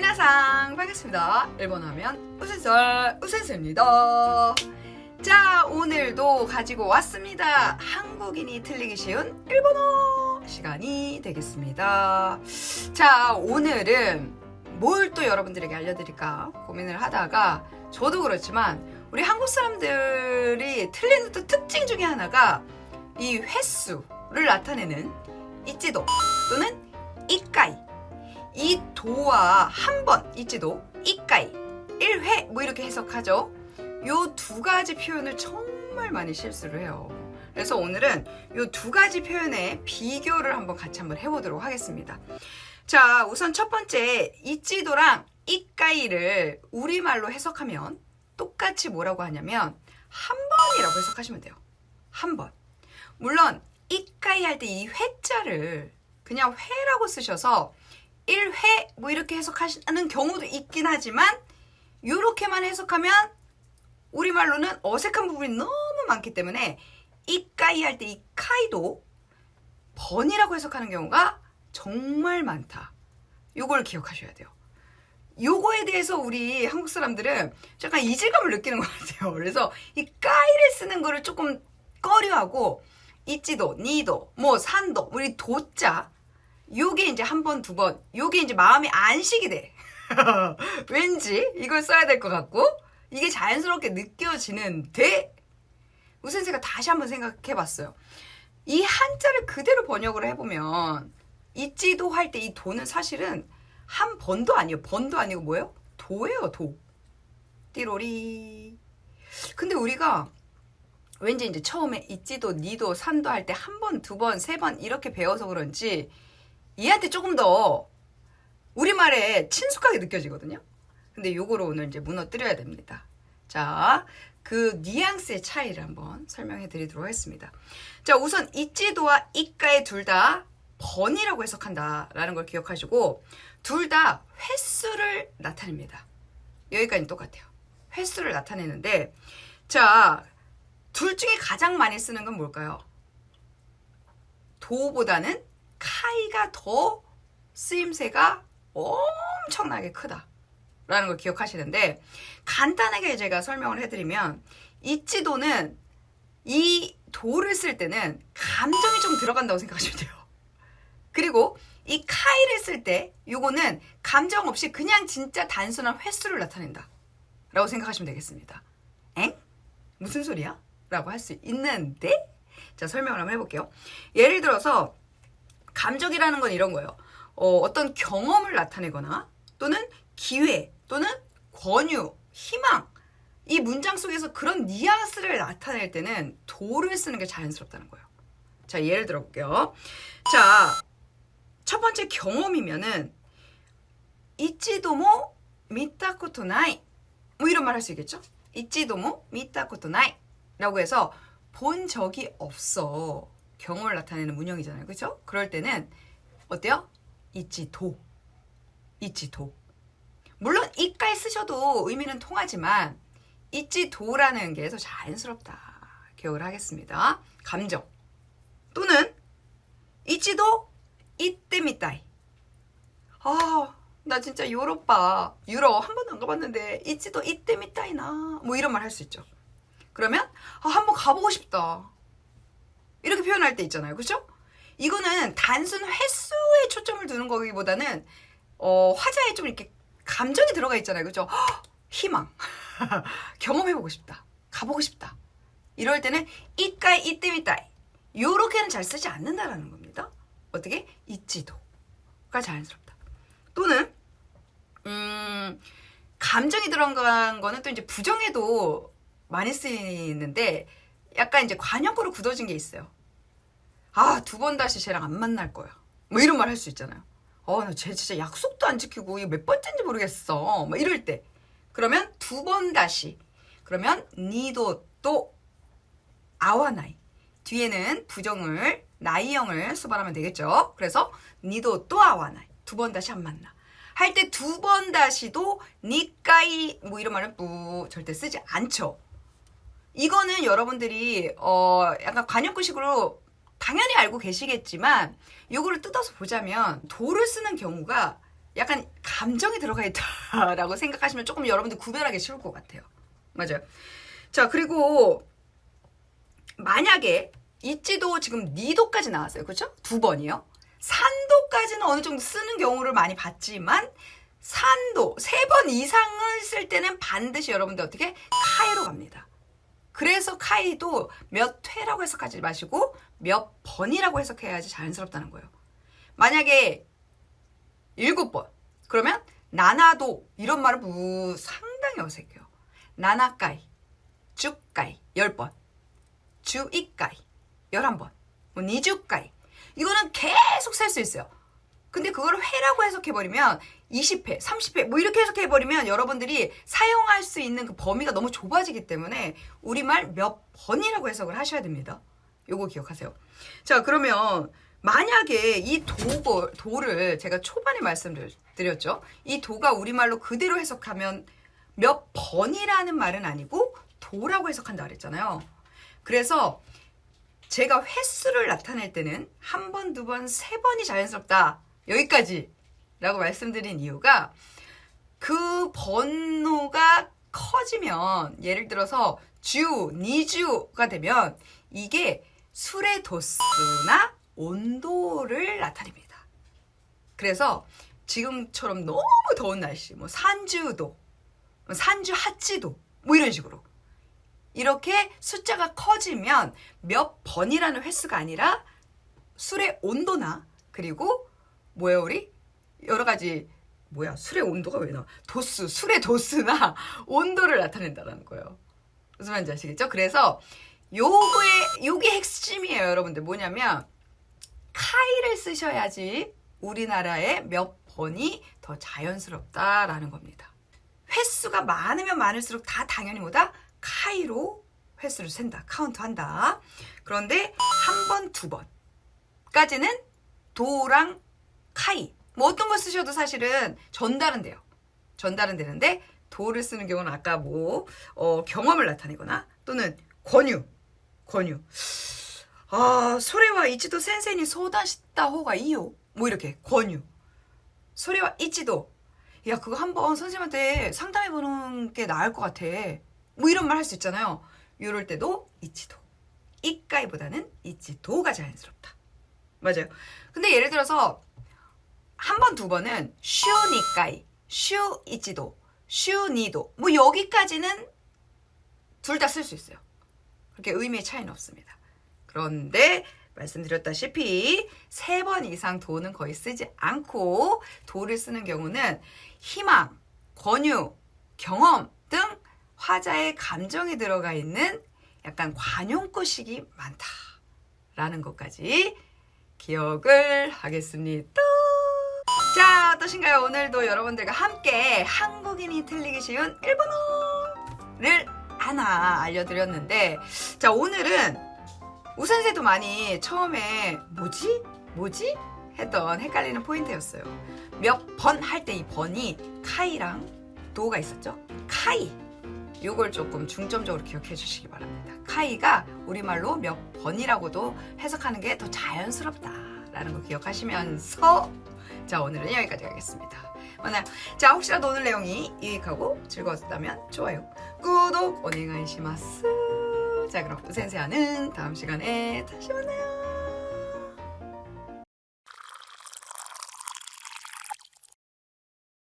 미나상 반갑습니다. 일본 하면 우센설 우센설입니다. 자 오늘도 가지고 왔습니다. 한국인이 틀리기 쉬운 일본어 시간이 되겠습니다. 자 오늘은 뭘 또 여러분들에게 알려드릴까 고민을 하다가 저도 그렇지만 우리 한국 사람들이 틀리는 또 특징 중에 하나가 이 횟수를 나타내는 이찌도 또는 이까이 이 도와 한번 이찌도 이까이 1회 뭐 이렇게 해석하죠. 요 두 가지 표현을 정말 많이 실수를 해요. 그래서 오늘은 요 두 가지 표현의 비교를 한번 같이 한번 해보도록 하겠습니다. 자, 우선 첫 번째 이찌도랑 이까이를 우리말로 해석하면 똑같이 뭐라고 하냐면 한 번이라고 해석하시면 돼요. 한 번. 물론 이까이 할 때 이 회자를 그냥 회라고 쓰셔서 1회 뭐 이렇게 해석하시는 경우도 있긴 하지만 이렇게만 해석하면 우리말로는 어색한 부분이 너무 많기 때문에 이까이 할 때 이 카이도 번이라고 해석하는 경우가 정말 많다. 요걸 기억하셔야 돼요. 요거에 대해서 우리 한국 사람들은 약간 이질감을 느끼는 것 같아요. 그래서 이 까이를 쓰는 거를 조금 꺼려하고 이찌도, 니도, 뭐 산도, 우리 도자 요게 이제 한 번, 두 번, 요게 이제 마음이 안식이 돼. 왠지 이걸 써야 될 것 같고 이게 자연스럽게 느껴지는데 우선 제가 다시 한번 생각해 봤어요. 이 한자를 그대로 번역을 해보면 있지도 할 때 이 도는 사실은 한 번도 아니에요. 번도 아니고 뭐예요? 도예요, 도. 띠로리. 근데 우리가 왠지 이제 처음에 있지도, 니도, 산도 할 때 한 번, 두 번, 세 번 이렇게 배워서 그런지 얘한테 조금 더 우리말에 친숙하게 느껴지거든요. 근데 요거로 오늘 이제 무너뜨려야 됩니다. 자, 그 뉘앙스의 차이를 한번 설명해 드리도록 하겠습니다. 자, 우선 이찌도와 이까의 둘 다 번이라고 해석한다라는 걸 기억하시고 둘 다 횟수를 나타냅니다. 여기까지 똑같아요. 횟수를 나타내는데 자, 둘 중에 가장 많이 쓰는 건 뭘까요? 도보다는 카이가 더 쓰임새가 엄청나게 크다. 라는 걸 기억하시는데 간단하게 제가 설명을 해드리면 이치도는 이 도를 쓸 때는 감정이 좀 들어간다고 생각하시면 돼요. 그리고 이 카이를 쓸 때 요거는 감정 없이 그냥 진짜 단순한 횟수를 나타낸다. 라고 생각하시면 되겠습니다. 엥? 무슨 소리야? 라고 할 수 있는데 자 설명을 한번 해볼게요. 예를 들어서 감정이라는 건 이런 거예요. 어, 어떤 경험을 나타내거나 또는 기회 또는 권유, 희망 이 문장 속에서 그런 뉘앙스를 나타낼 때는 도를 쓰는 게 자연스럽다는 거예요. 자 예를 들어 볼게요. 자 첫 번째 경험이면은 이치도모 미타코토 나이 뭐 이런 말 할 수 있겠죠? 이치도모 미타코토 나이 라고 해서 본 적이 없어 경험을 나타내는 문형이잖아요. 그렇죠? 그럴 때는 어때요? 이치도 이치도 물론 이까에 쓰셔도 의미는 통하지만 이치도라는 게 더 자연스럽다 기억을 하겠습니다. 감정 또는 이치도 이때미따이 아, 나 진짜 유럽 봐. 유럽 한 번도 안 가봤는데 이치도 이때미따이나 뭐 이런 말 할 수 있죠. 그러면 아, 한번 가보고 싶다. 이렇게 표현할 때 있잖아요. 그죠? 이거는 단순 횟수에 초점을 두는 거기보다는 어, 화자에 좀 이렇게 감정이 들어가 있잖아요. 그죠? 헉, 희망. 경험해보고 싶다. 가보고 싶다. 이럴 때는 이까이 이때미따이 요렇게는 잘 쓰지 않는다라는 겁니다. 어떻게? 있지도가 자연스럽다. 또는 음, 감정이 들어간 거는 또 이제 부정에도 많이 쓰이는데 약간 이제 관용구로 굳어진 게 있어요. 아, 두 번 다시 쟤랑 안 만날 거야. 뭐 이런 말 할 수 있잖아요. 어, 나 쟤 진짜 약속도 안 지키고 이거 몇 번째인지 모르겠어. 뭐 이럴 때. 그러면 두 번 다시. 그러면 니도 또 아와 나이. 뒤에는 부정을 나이형을 수반하면 되겠죠. 그래서 니도 또 아와 나이. 두 번 다시 안 만나. 할 때 두 번 다시도 니까이 뭐 이런 말은 뿌 절대 쓰지 않죠. 이거는 여러분들이 어 약간 관용구식으로 당연히 알고 계시겠지만 요거를 뜯어서 보자면 도를 쓰는 경우가 약간 감정이 들어가 있다라고 생각하시면 조금 여러분들 구별하기 쉬울 것 같아요. 맞아요. 자, 그리고 만약에 있지도 지금 니도까지 나왔어요. 그렇죠? 두 번이요. 산도까지는 어느 정도 쓰는 경우를 많이 봤지만 산도 세 번 이상을 쓸 때는 반드시 여러분들 어떻게 카이로 갑니다. 그래서 카이도 몇 회라고 해석하지 마시고 몇 번이라고 해석해야지 자연스럽다는 거예요. 만약에 일곱 번 그러면 나나도 이런 말은 무 상당히 어색해요. 나나까이, 쭈까이 열 번, 주이까이 열한 번, 뭐 니주까이 이거는 계속 셀 수 있어요. 근데 그걸 회라고 해석해버리면 20회, 30회 뭐 이렇게 해석해 버리면 여러분들이 사용할 수 있는 그 범위가 너무 좁아지기 때문에 우리말 몇 번이라고 해석을 하셔야 됩니다. 요거 기억하세요. 자 그러면 만약에 이 도, 도를 제가 초반에 말씀드렸죠. 이 도가 우리말로 그대로 해석하면 몇 번이라는 말은 아니고 도라고 해석한다 그랬잖아요. 그래서 제가 횟수를 나타낼 때는 한 번, 두 번, 세 번이 자연스럽다. 여기까지 라고 말씀드린 이유가 그 번호가 커지면 예를 들어서 주, 니주가 되면 이게 술의 도수나 온도를 나타냅니다. 그래서 지금처럼 너무 더운 날씨, 뭐 산주도, 뭐 산주 하치도, 뭐 이런 식으로 이렇게 숫자가 커지면 몇 번이라는 횟수가 아니라 술의 온도나 그리고 뭐예요 우리 여러 가지 뭐야 술의 온도가 왜 나와? 도수 술의 도수나 온도를 나타낸다는 거예요. 무슨 말인지 아시겠죠? 그래서 요거의 요게 핵심이에요 여러분들. 뭐냐면 카이를 쓰셔야지 우리나라에 몇 번이 더 자연스럽다라는 겁니다. 횟수가 많으면 많을수록 다 당연히 뭐다? 카이로 횟수를 센다 카운트한다. 그런데 한 번 두 번까지는 도랑 카이 뭐 어떤 거 쓰셔도 사실은 전달은 돼요. 전달은 되는데 도를 쓰는 경우는 아까 뭐 어, 경험을 나타내거나 또는 권유, 권유. 아 소리와 이치도 센세니 소다시다 호가 이요. 뭐 이렇게 권유. 소리와 이치도 야 그거 한번 선생님한테 상담해 보는 게 나을 것 같아. 뭐 이런 말 할 수 있잖아요. 이럴 때도 이치도. 이까이보다는 이치도가 자연스럽다. 맞아요. 근데 예를 들어서 한 번, 두 번은 슈니까이, 슈이치도, 슈니도 뭐 여기까지는 둘 다 쓸 수 있어요. 그렇게 의미의 차이는 없습니다. 그런데 말씀드렸다시피 세 번 이상 도는 거의 쓰지 않고 도를 쓰는 경우는 희망, 권유, 경험 등 화자의 감정이 들어가 있는 약간 관용구식이 많다라는 것까지 기억을 하겠습니다. 자, 어떠신가요? 오늘도 여러분들과 함께 한국인이 틀리기 쉬운 일본어를 하나 알려드렸는데, 자, 오늘은 우선세도 많이 처음에 뭐지? 뭐지? 했던 헷갈리는 포인트였어요. 몇 번 할 때 이 번이 카이랑 도가 있었죠? 카이. 요걸 조금 중점적으로 기억해 주시기 바랍니다. 카이가 우리말로 몇 번이라고도 해석하는 게 더 자연스럽다라는 거 기억하시면서 자 오늘은 여기까지 하겠습니다. 만나요. 자 혹시라도 오늘 내용이 유익하고 즐거웠다면 좋아요, 구독 오네가이시마스. 자 그럼 우센세아는 다음 시간에 다시 만나요.